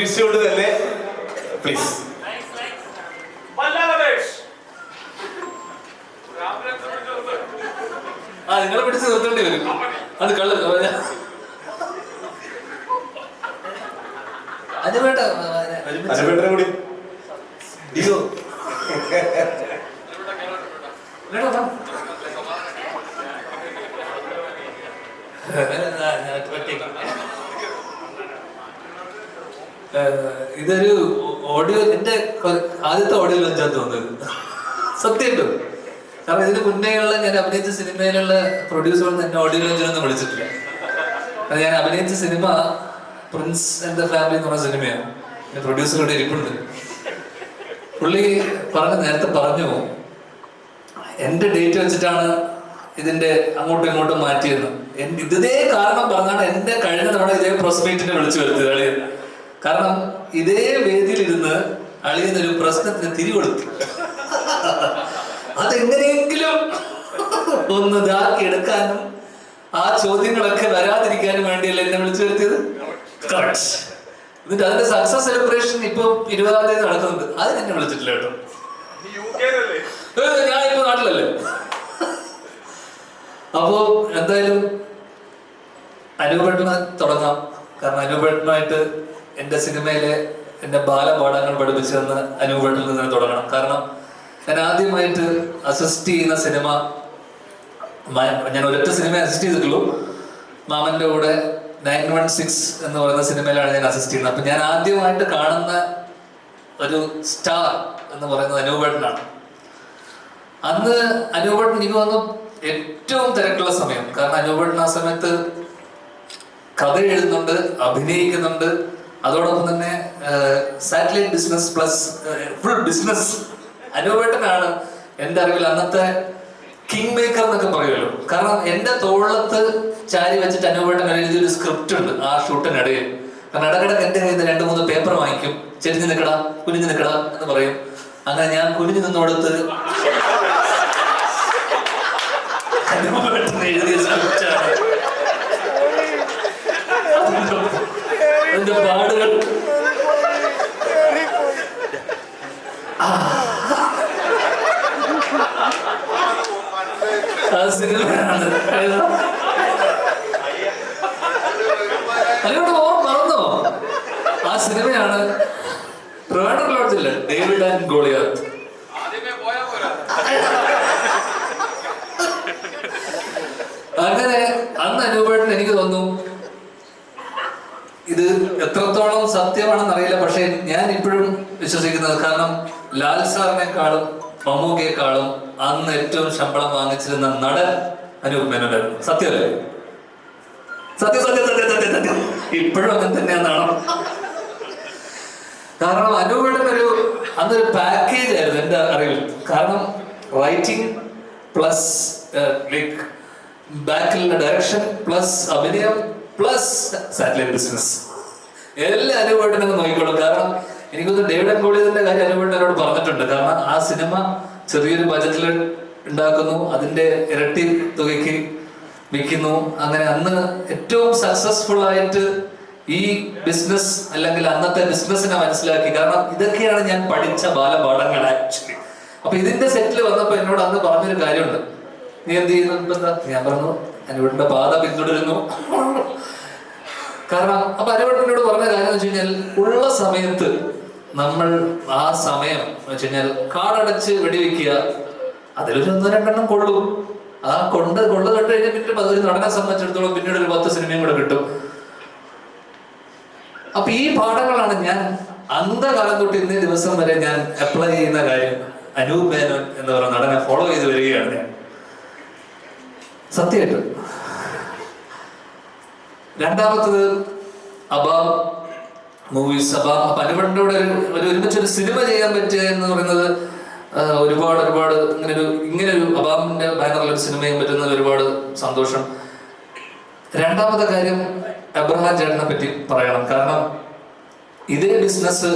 വീഴ്ചയോട് തന്നെ. പ്ലീസ് ആ നിങ്ങളെ പിടിച്ച് നിർത്തേണ്ടി വരും. അത് കള്ള് ഒരുമിച്ച് അനുപേട്ടനും കൂടി. ഡിയോ ഇതൊരു ഓഡിയോ എന്റെ ആദ്യത്തെ ഓഡിയോ ലഞ്ചാ തോന്നുന്നത് സത്യമുണ്ടോ കാരണം ഇതിന് മുന്നേയുള്ള ഞാൻ അഭിനയിച്ച സിനിമയിലുള്ള പ്രൊഡ്യൂസറൊന്നും എന്നെ ഓഡിയോ ലഞ്ചിനൊന്നും വിളിച്ചിട്ടില്ല. അത് ഞാൻ അഭിനയിച്ച സിനിമ പ്രിൻസ് ആൻഡ് ദ ഫാമിലി എന്ന് പറഞ്ഞ സിനിമയാണ്. പ്രൊഡ്യൂസർ പ്രൊഡ്യൂസറുടെ ഇരിപ്പുണ്ട്. പുള്ളി പറഞ്ഞ നേരത്തെ പറഞ്ഞു എന്റെ ഡേറ്റ് വെച്ചിട്ടാണ് ഇതിന്റെ അങ്ങോട്ടും ഇങ്ങോട്ടും മാറ്റിയത് ഇതേ കാരണം പറഞ്ഞാണ് എന്റെ കഴിഞ്ഞ തവണ ഇതേ പ്രൊസ്പേറ്റിനെ വിളിച്ചു വരുത്തിയത്. കാരണം ഇതേ വേദിയിലിരുന്ന് അളിയുന്നൊരു ഒരു പ്രശ്നത്തിന് തിരികൊടുത്തു. അതെങ്ങനെയെങ്കിലും ഒന്ന് ഇതാക്കി എടുക്കാനും ആ ചോദ്യങ്ങളൊക്കെ വരാതിരിക്കാനും വേണ്ടിയല്ല എന്നെ വിളിച്ചു വരുത്തിയത്? എന്നിട്ട് അതിന്റെ സക്സസ് സെലിബ്രേഷൻ ഇപ്പൊ ഇരുപതാം തീയതി നടക്കുന്നുണ്ട്. അത് എന്നെ വിളിച്ചിട്ടില്ല കേട്ടോ. ഇപ്പൊ നാട്ടിലല്ലേ? അപ്പോ എന്തായാലും അനുപേട്ടന് തുടങ്ങാം. കാരണം അനുപേട്ടനുമായിട്ട് എന്റെ സിനിമയിലെ എന്റെ ബാലപാഠങ്ങൾ പഠിപ്പിച്ചു തന്ന അനുഭവത്തിൽ നിന്ന് തുടങ്ങണം. കാരണം ഞാൻ ആദ്യമായിട്ട് അസിസ്റ്റ് ചെയ്യുന്ന സിനിമ ഞാൻ ഒരൊറ്റ സിനിമ അസിസ്റ്റ് ചെയ്തിട്ടുള്ളൂ. മാമന്റെ കൂടെ നയൻ വൺ സിക്സ് എന്ന് പറയുന്ന സിനിമയിലാണ് ഞാൻ അസിസ്റ്റ് ചെയ്യുന്നത്. അപ്പൊ ഞാൻ ആദ്യമായിട്ട് കാണുന്ന ഒരു സ്റ്റാർ എന്ന് പറയുന്നത് അനൂപേട്ടനാണ്. അന്ന് അനൂപേട്ടൻ എനിക്ക് വന്നു ഏറ്റവും തിരക്കുള്ള സമയം. കാരണം അനൂപേട്ടൻ ആ സമയത്ത് കഥ എഴുതുന്നുണ്ട് അഭിനയിക്കുന്നുണ്ട്. അതോടൊപ്പം തന്നെ satellite business plus full business അനൂപേട്ടനാണ് എന്റെ അറിവിൽ അന്നത്തെ കിങ് മേക്കർ എന്നൊക്കെ പറയുമല്ലോ കാരണം എന്റെ തോളത്ത് ചാരി വെച്ചിട്ട് അനൂപേട്ടൻ എഴുതിയൊരു സ്ക്രിപ്റ്റ് ഉണ്ട് ആ ഷൂട്ടിനിടയിൽ. കാരണം ഇടക്കിടക്ക് എന്റെ കയ്യിൽ നിന്ന് രണ്ട് മൂന്ന് പേപ്പർ വാങ്ങിക്കും. ചെരിഞ്ഞ് നിൽക്കടാ കുനിഞ്ഞ് നിൽക്കടാ എന്ന് പറയും. അങ്ങനെ ഞാൻ കുനിഞ്ഞ് നിന്നോടത്ത് അനുപേട്ടൻ എഴുതിയ സ്ക്രിപ്റ്റാണ് അതിന്റെ പാടുകൾ. സിനിമയാണ് മറന്നോ? ആ സിനിമയാണ് ട്രിവാൻഡ്രം ലോഡ്ജില്ലേ ഡേവിഡ് ആൻഡ് ഗോളിയാത്ത് പോയാ അങ്ങനെ അന്ന് അനുപേട്ടൻ എനിക്ക് തോന്നുന്നു ഇത് എത്രത്തോളം സത്യമാണെന്ന് അറിയില്ല പക്ഷെ ഞാൻ ഇപ്പോഴും വിശ്വസിക്കുന്നത് കാരണം ലാൽ സാറിനെക്കാളും മമ്മൂക്കയെക്കാളും അന്ന് ഏറ്റവും ശമ്പളം വാങ്ങിച്ചിരുന്ന നടൻ അനൂപ് മേനോനായിരുന്നു. സത്യമല്ലേ? സത്യം സത്യം സത്യം സത്യം സത്യം ഇപ്പോഴും അങ്ങനെ തന്നെയാണ് കാരണം അനൂപയുടെ ഒരു അന്നൊരു പാക്കേജ് ആയിരുന്നു എന്റെ അറിവിൽ. കാരണം റൈറ്റിംഗ് പ്ലസ് ലൈക്ക് ബാക്കിലുള്ള ഡയറക്ഷൻ പ്ലസ് അഭിനയം പ്ലസ് സാറ്റലൈറ്റ് ബിസിനസ് എല്ലാം അനുപേട്ടനെ നോക്കിക്കോളും. കാരണം എനിക്കൊന്ന് ഡേവിഡ് ആൻഡ് ഗോളിയതിന്റെ കാര്യം എന്നോട് പറഞ്ഞിട്ടുണ്ട്. കാരണം ആ സിനിമ ചെറിയൊരു ബജറ്റിൽ ഉണ്ടാക്കുന്നു. അതിന്റെ ഇരട്ടി തുകയ്ക്ക് വിൽക്കുന്നു. അങ്ങനെ അന്ന് ഏറ്റവും സക്സസ്ഫുൾ ആയിട്ട് ഈ ബിസിനസ് അല്ലെങ്കിൽ അന്നത്തെ ബിസിനസ്സിനെ മനസ്സിലാക്കി. കാരണം ഇതൊക്കെയാണ് ഞാൻ പഠിച്ച ബാലപാഠങ്ങൾ ആക്ച്വലി അപ്പൊ ഇതിന്റെ സെറ്റിൽ വന്നപ്പോ എന്നോട് അന്ന് പറഞ്ഞൊരു കാര്യമുണ്ട്. നീ എന്ത് ചെയ്യുന്നു? ഞാൻ പറഞ്ഞു അനുവട്ടിന്റെ പാത പിന്തുടരുന്നു. കാരണം അപ്പൊ അനുവട്ടനോട് പറഞ്ഞ കാര്യം വെച്ച് കഴിഞ്ഞാൽ ഉള്ള സമയത്ത് നമ്മൾ ആ സമയം വെച്ച് കഴിഞ്ഞാൽ കാടടച്ച് വെടിവെക്കുക അതിലൊരു ഒന്നോ രണ്ടെണ്ണം കൊള്ളും. ആ കൊണ്ട് കൊള്ള കണ്ടു കഴിഞ്ഞാൽ പിന്നെ അതൊരു നടനെ സംബന്ധിച്ചിടത്തോളം പിന്നീട് ഒരു പത്ത് സിനിമയും കൂടെ കിട്ടും. അപ്പൊ ഈ പാഠങ്ങളാണ് ഞാൻ അന്ധകാലം തൊട്ട് ഇന്നേ ദിവസം വരെ ഞാൻ അപ്ലൈ ചെയ്യുന്ന കാര്യം. അനൂപ് മേനോൻ എന്ന് പറയുന്ന നടനെ ഫോളോ ചെയ്ത് വരികയാണ് ഞാൻ. സത്യമായിട്ട്. രണ്ടാമത്തത് അബാം മൂവീസ് അബാം അപ്പൊ അനുപണ്ടിന്റെ ഒരു ഒരുമിച്ചൊരു സിനിമ ചെയ്യാൻ പറ്റുക എന്ന് പറയുന്നത് ഒരുപാട് ഒരുപാട് ഇങ്ങനെ ഒരു ഇങ്ങനെ ഒരു അബാമിന്റെ ബാനറിൽ ഒരു സിനിമ ചെയ്യാൻ പറ്റുന്നത് ഒരുപാട് സന്തോഷം. രണ്ടാമത്തെ കാര്യം അബ്രഹാം ചേട്ടനെ പറ്റി പറയണം. കാരണം ഇതേ ബിസിനസ്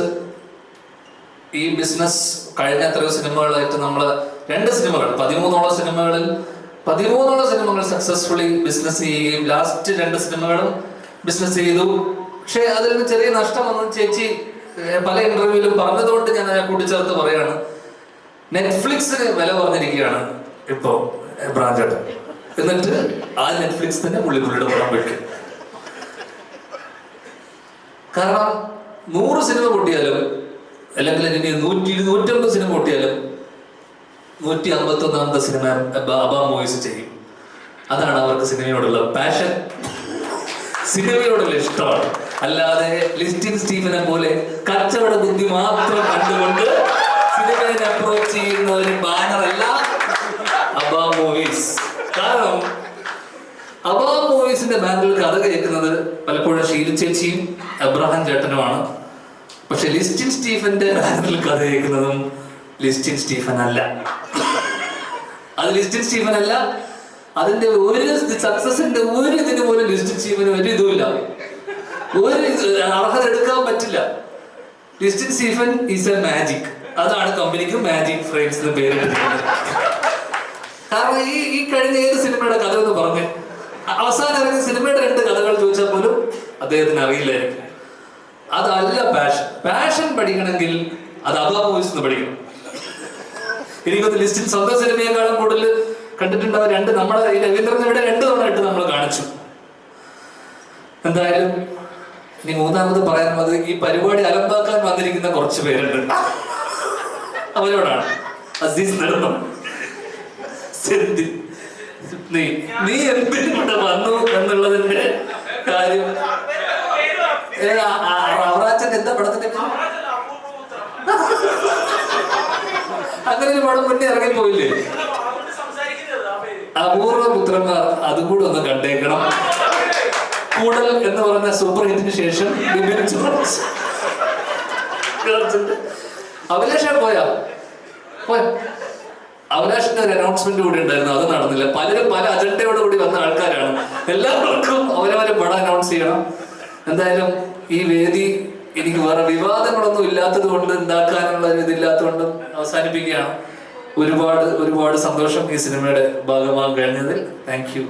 ഈ ബിസിനസ് കഴിഞ്ഞ എത്രയോ സിനിമകളായിട്ട് നമ്മൾ രണ്ട് സിനിമകൾ പതിമൂന്നോളം സിനിമകളിൽ പതിമൂന്നോളം സിനിമകൾ സക്സസ്ഫുള്ളി ബിസിനസ് ചെയ്യുകയും ലാസ്റ്റ് രണ്ട് സിനിമകളും ബിസിനസ് ചെയ്തു. പക്ഷെ അതിൽ നിന്ന് ചെറിയ നഷ്ടം വന്നു. ചേച്ചി പല ഇന്റർവ്യൂവിലും പറഞ്ഞതുകൊണ്ട് ഞാൻ കൂട്ടിച്ചേർത്ത് പറയാണ് നെറ്റ്ഫ്ലിക്സിന് വില പറഞ്ഞിരിക്കുകയാണ് ഇപ്പോ ബ്രാഞ്ചേട്ടൻ. എന്നിട്ട് ആ നെറ്റ്ഫ്ലിക്സ് തന്നെ പുള്ളി പുള്ളിയുടെ പടം വെക്കും. കാരണം നൂറ് സിനിമ പൊട്ടിയാലും അല്ലെങ്കിൽ നൂറ്റി നൂറ്റമ്പത് സിനിമ പൊട്ടിയാലും നൂറ്റി അമ്പത്തി ഒന്നാമത്തെ സിനിമ ബാബ മൂവീസ് ചെയ്യും. അതാണ് അവർക്ക് സിനിമയോടുള്ള പാഷൻ സിനിമയോടുള്ള ഇഷ്ടമാണ്. അല്ലാതെ ലിസ്റ്റിൻ സ്റ്റീഫനെ പോലെ കച്ചവട ബുദ്ധി മാത്രം കണ്ടുകൊണ്ട് സിനിമയെ അപ്രോച്ച് ചെയ്യുന്ന ഒരു ബാനറല്ല അബ മൂവീസ്. കാരണം അബ മൂവീസിന്റെ ബാനറിൽ കഥ കേൾക്കുന്നത് പലപ്പോഴും ഷീലു ചേച്ചിയും അബ്രഹാം ചേട്ടനുമാണ്. പക്ഷെ ലിസ്റ്റിൻ സ്റ്റീഫന്റെ ബാനറിൽ കഥ കേൾക്കുന്നതും ലിസ്റ്റിൻ സ്റ്റീഫൻ അല്ല അത് ലിസ്റ്റിൻ സ്റ്റീഫൻ അല്ല അതിന്റെ ഒരു സക്സസിന്റെ ഒരു ഇതിന് പോലും ലിസ്റ്റിൻ സ്റ്റീഫന് ഒരു ഇതുമില്ല. ഒരു അർഹത എടുക്കാൻ പറ്റില്ല. Listin Stephen is a magic അതാണ് കമ്പനിക്ക് മാജിക് ഫ്രെയിംസ് എന്ന് പേര് കാരണം ഈ ഈ കഴിഞ്ഞ ഏത് സിനിമയുടെ കഥ എന്ന് പറഞ്ഞ് അവസാനം ഇറങ്ങിയ സിനിമയുടെ രണ്ട് കഥകൾ ചോദിച്ചാൽ പോലും അദ്ദേഹത്തിന് അറിയില്ലായിരിക്കും. അതല്ല പാഷൻ പാഷൻ പഠിക്കണമെങ്കിൽ അത് അബാ മൂവീസ് എന്ന് പഠിക്കണം. എനിക്കൊന്ന് ലിസ്റ്റിൽ സ്വന്തം സിനിമയെക്കാളും കൂടുതൽ കണ്ടിട്ടുണ്ടാവും രണ്ട് നമ്മുടെ ഈ രവീന്ദ്രൻ ഇവിടെ രണ്ട് തവണ നമ്മൾ കാണിച്ചു എന്തായാലും ഇനി മൂന്നാമത് പറയാൻ പറയാനുള്ളത് ഈ പരിപാടി അലമ്പാക്കാൻ വന്നിരിക്കുന്ന കുറച്ച് പേരുണ്ട് അവരോടാണ് അസീസ് നിർമ്മം നീ നീ എന്തിനൂടെ വന്നു എന്നുള്ളതിന്റെ കാര്യം അവറാച്ചൻ എന്താ പടത്തിന്റെ പേര്? അങ്ങനെ ഒരു പടം മുന്നേ ഇറങ്ങി പോയില്ലേ? അപൂർവ പുത്രന്മാർ അതും കൂടെ ഒന്ന് കണ്ടേക്കണം. കൂടൽ എന്ന് പറഞ്ഞ സൂപ്പർ ഹിറ്റിന് ശേഷം അഭിലാഷ പോയാ? പോയ? അഭിലാഷിന്റെ ഒരു അനൗൺസ്മെന്റ് കൂടി ഉണ്ടായിരുന്നു അത് നടന്നില്ല. പലരും പല അജണ്ടയോട് കൂടി വന്ന ആൾക്കാരാണ്. എല്ലാവർക്കും അവരവരെ പടം അനൗൺസ് ചെയ്യണം. എന്തായാലും ഈ വേദി എനിക്ക് വേറെ വിവാദങ്ങളൊന്നും ഇല്ലാത്തത് കൊണ്ട് ഉണ്ടാക്കാനുള്ള ഒരു ഇതില്ലാത്തത് അവസാനിപ്പിക്കുകയാണ്. ഒരുപാട് ഒരുപാട് സന്തോഷം ഈ സിനിമയുടെ ഭാഗമാകാൻ കഴിഞ്ഞതിൽ. Thank you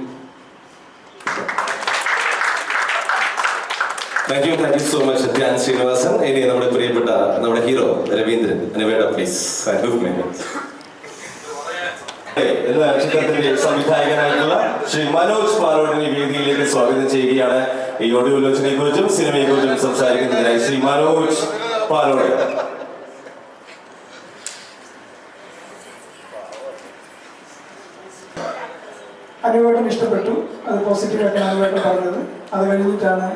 thank you thank you so much Dhyan Sreenivasan ഇനി നമ്മുടെ പ്രിയപ്പെട്ട നമ്മുടെ ഹീറോ രവീന്ദ്രൻ അനുവേട പ്ലീസ് എന്ന സംവിധായകനായിട്ടുള്ള ശ്രീ മനോജ് പാലോടിനെ വേദിയിലേക്ക് സ്വാഗതം ചെയ്യുകയാണ്. ഈ ഓഡിയോ ലോചനയെ കുറിച്ചും സിനിമയെ കുറിച്ചും സംസാരിക്കുന്നതിനായി ശ്രീ മനോജ് പാലോട്. അനുവേട്ടൻ ഇഷ്ടപ്പെട്ടു. അത് പോസിറ്റീവായിട്ട് അനുവേട്ടൻ പറഞ്ഞത്. അത് കഴിഞ്ഞിട്ടാണ്